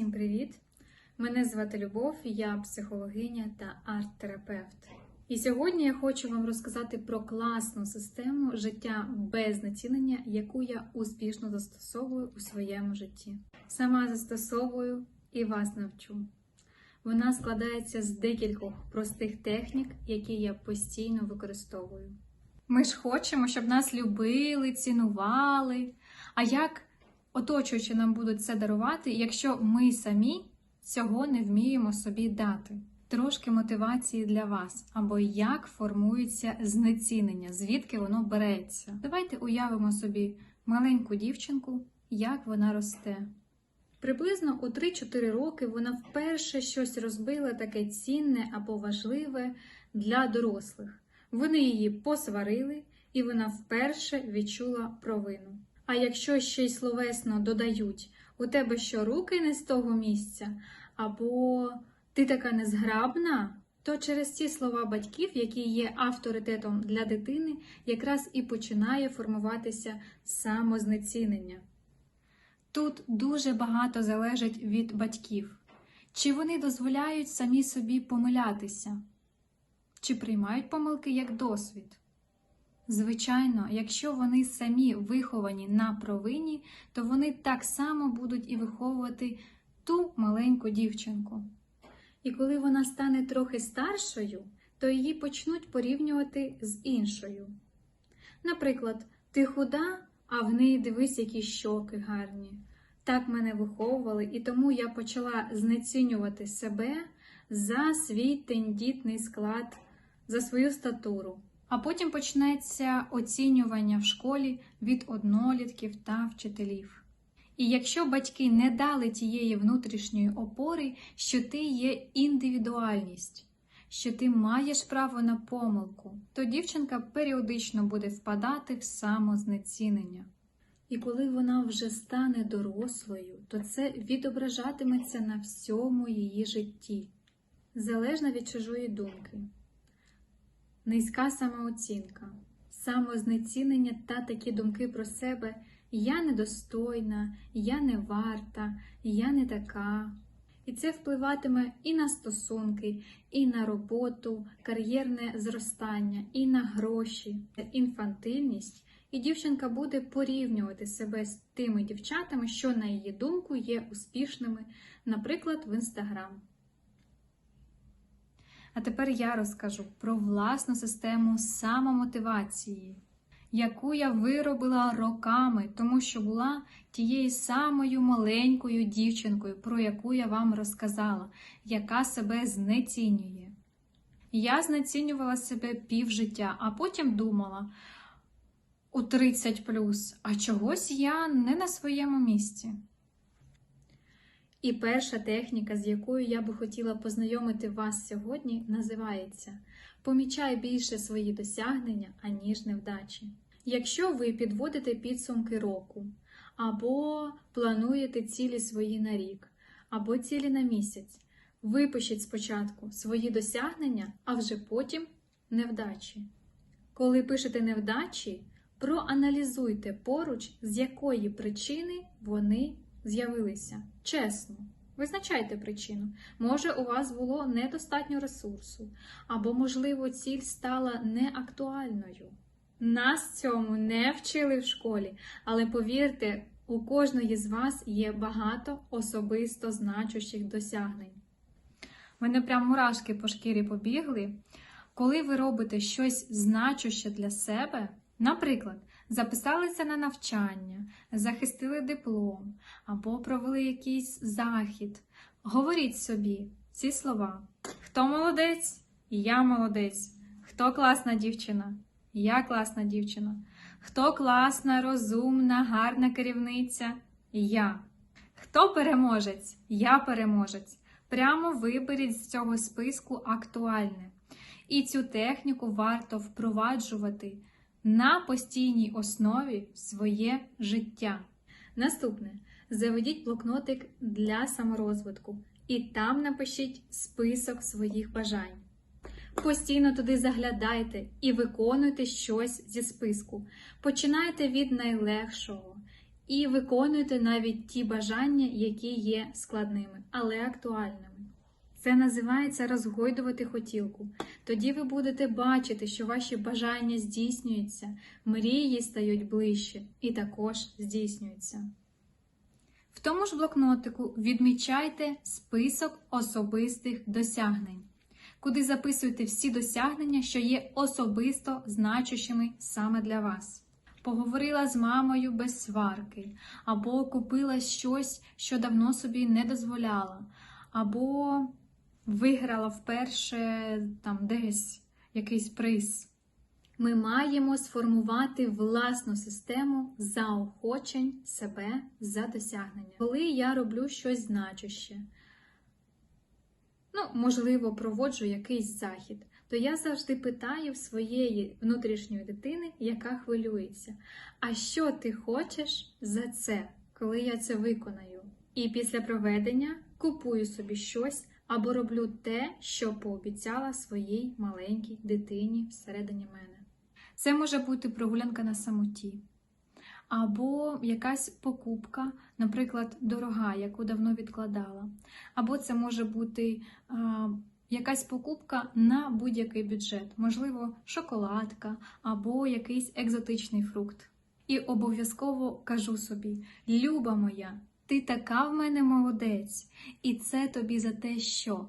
Всім привіт! Мене звати Любов, я психологиня та арт-терапевт. І сьогодні я хочу вам розказати про класну систему життя без знецінення, яку я успішно застосовую у своєму житті. Сама застосовую і вас навчу. Вона складається з декількох простих технік, які я постійно використовую. Ми ж хочемо, щоб нас любили, цінували. А як оточуючи нам будуть це дарувати, якщо ми самі цього не вміємо собі дати? Трошки мотивації для вас, або як формується знецінення, звідки воно береться. Давайте уявимо собі маленьку дівчинку, як вона росте. Приблизно у 3-4 роки вона вперше щось розбила таке цінне або важливе для дорослих. Вони її посварили, і вона вперше відчула провину. А якщо ще й словесно додають, у тебе що руки не з того місця, або ти така незграбна, то через ці слова батьків, які є авторитетом для дитини, якраз і починає формуватися самознецінення. Тут дуже багато залежить від батьків, чи вони дозволяють самі собі помилятися, чи приймають помилки як досвід. Звичайно, якщо вони самі виховані на провині, то вони так само будуть і виховувати ту маленьку дівчинку. І коли вона стане трохи старшою, то її почнуть порівнювати з іншою. Наприклад, ти худа, а в неї дивись, які щоки гарні. Так мене виховували, і тому я почала знецінювати себе за свій тендітний склад, за свою статуру. А потім почнеться оцінювання в школі від однолітків та вчителів. І якщо батьки не дали тієї внутрішньої опори, що ти є індивідуальність, що ти маєш право на помилку, то дівчинка періодично буде впадати в самознецінення. І коли вона вже стане дорослою, то це відображатиметься на всьому її житті, залежно від чужої думки. Низька самооцінка, самознецінення та такі думки про себе я недостойна, я не варта, я не така. І це впливатиме і на стосунки, і на роботу, кар'єрне зростання, і на гроші, інфантильність. І дівчинка буде порівнювати себе з тими дівчатами, що, на її думку, є успішними, наприклад, в інстаграм. А тепер я розкажу про власну систему самомотивації, яку я виробила роками, тому що була тією самою маленькою дівчинкою, про яку я вам розказала, яка себе знецінює. Я знецінювала себе півжиття, а потім думала у 30 а чогось я не на своєму місці. І перша техніка, з якою я би хотіла познайомити вас сьогодні, називається Помічай більше свої досягнення, аніж невдачі. Якщо ви підводите підсумки року, або плануєте цілі свої на рік, або цілі на місяць, випишіть спочатку свої досягнення, а вже потім невдачі. Коли пишете невдачі, проаналізуйте поруч, з якої причини вони з'явилися. Чесно, визначайте причину. Може, у вас було недостатньо ресурсу, або, можливо, ціль стала неактуальною. Нас цьому не вчили в школі, але повірте, у кожної з вас є багато особисто значущих досягнень. Мене прям мурашки по шкірі побігли. Коли ви робите щось значуще для себе, наприклад, записалися на навчання, захистили диплом або провели якийсь захід. Говоріть собі ці слова: Хто молодець? Я молодець. Хто класна дівчина? Я класна дівчина. Хто класна, розумна, гарна керівниця? Я. Хто переможець? Я переможець. Прямо виберіть з цього списку актуальне. І цю техніку варто впроваджувати на постійній основі своє життя. Наступне заведіть блокнотик для саморозвитку і там напишіть список своїх бажань. Постійно туди заглядайте і виконуйте щось зі списку. Починайте від найлегшого і виконуйте навіть ті бажання, які є складними, але актуальними. Це називається розгойдувати хотілку. Тоді ви будете бачити, що ваші бажання здійснюються, мрії стають ближче і також здійснюються. В тому ж блокнотику відмічайте список особистих досягнень, куди записуєте всі досягнення, що є особисто значущими саме для вас. Поговорила з мамою без сварки, або купила щось, що давно собі не дозволяла, або виграла вперше там десь якийсь приз. Ми маємо сформувати власну систему заохочень себе за досягнення. Коли я роблю щось значуще, ну, можливо, проводжу якийсь захід, то я завжди питаю своєї внутрішньої дитини, яка хвилюється, а що ти хочеш за це, коли я це виконаю? І після проведення купую собі щось або роблю те, що пообіцяла своїй маленькій дитині всередині мене. Це може бути прогулянка на самоті, або якась покупка, наприклад, дорога, яку давно відкладала. Або це може бути а, якась покупка на будь-який бюджет, можливо, шоколадка або якийсь екзотичний фрукт. І обов'язково кажу собі: Люба моя, ти така в мене молодець, і це тобі за те, що.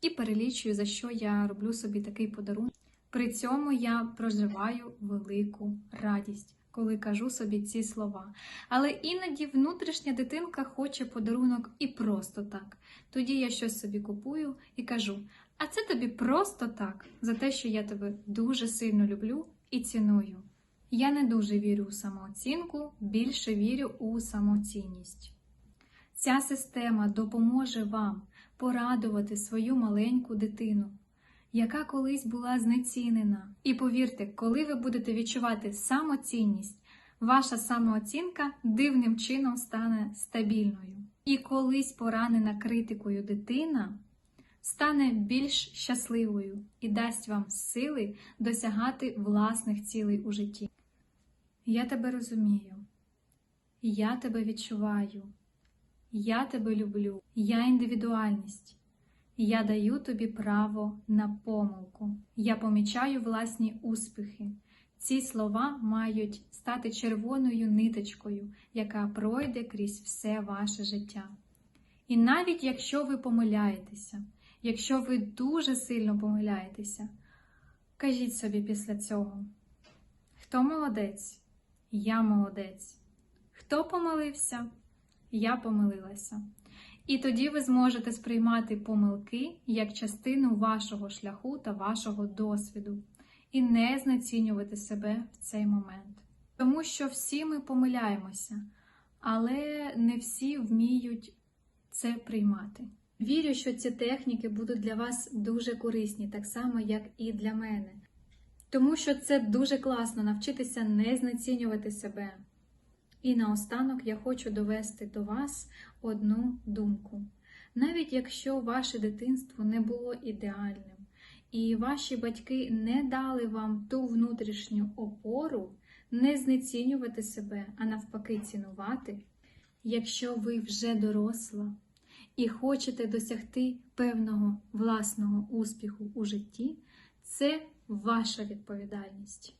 І перелічую, за що я роблю собі такий подарунок. При цьому я проживаю велику радість, коли кажу собі ці слова. Але іноді внутрішня дитинка хоче подарунок і просто так. Тоді я щось собі купую і кажу: а це тобі просто так, за те, що я тебе дуже сильно люблю і ціную. Я не дуже вірю у самооцінку, більше вірю у самоцінність. Ця система допоможе вам порадувати свою маленьку дитину яка колись була знецінена. І повірте, коли ви будете відчувати самоцінність, ваша самооцінка дивним чином стане стабільною. І колись поранена критикою дитина стане більш щасливою і дасть вам сили досягати власних цілей у житті. Я тебе розумію, я тебе відчуваю, я тебе люблю, я індивідуальність. Я даю тобі право на помилку. Я помічаю власні успіхи. Ці слова мають стати червоною ниточкою, яка пройде крізь все ваше життя. І навіть якщо ви помиляєтеся, якщо ви дуже сильно помиляєтеся, кажіть собі після цього: хто молодець? Я молодець. Хто помилився? Я помилилася. І тоді ви зможете сприймати помилки як частину вашого шляху та вашого досвіду, і не знецінювати себе в цей момент. Тому що всі ми помиляємося, але не всі вміють це приймати. Вірю, що ці техніки будуть для вас дуже корисні, так само, як і для мене. Тому що це дуже класно навчитися не знецінювати себе. І наостанок я хочу довести до вас одну думку. Навіть якщо ваше дитинство не було ідеальним, і ваші батьки не дали вам ту внутрішню опору, не знецінювати себе, а навпаки, цінувати, якщо ви вже доросла і хочете досягти певного власного успіху у житті, це ваша відповідальність.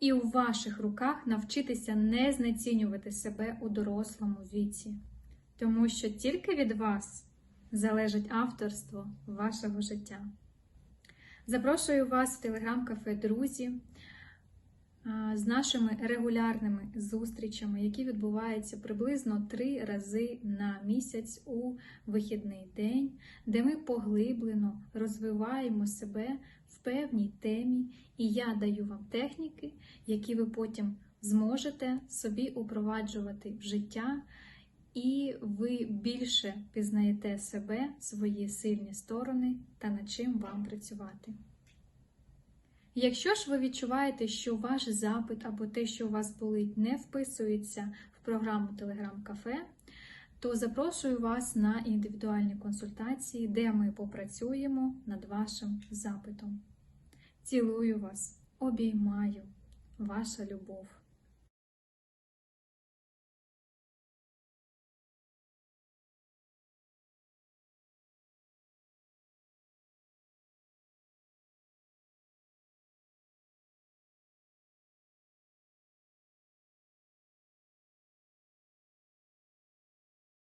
І у ваших руках навчитися не знецінювати себе у дорослому віці, тому що тільки від вас залежить авторство вашого життя. Запрошую вас в телеграм-кафе Друзі з нашими регулярними зустрічами, які відбуваються приблизно три рази на місяць у вихідний день, де ми поглиблено розвиваємо себе в певній темі, і я даю вам техніки, які ви потім зможете собі упроваджувати в життя. І ви більше пізнаєте себе, свої сильні сторони та над чим вам працювати. Якщо ж ви відчуваєте, що ваш запит або те, що у вас болить, не вписується в програму Телеграм-кафе, то запрошую вас на індивідуальні консультації, де ми попрацюємо над вашим запитом. Цілую вас, обіймаю, ваша любов.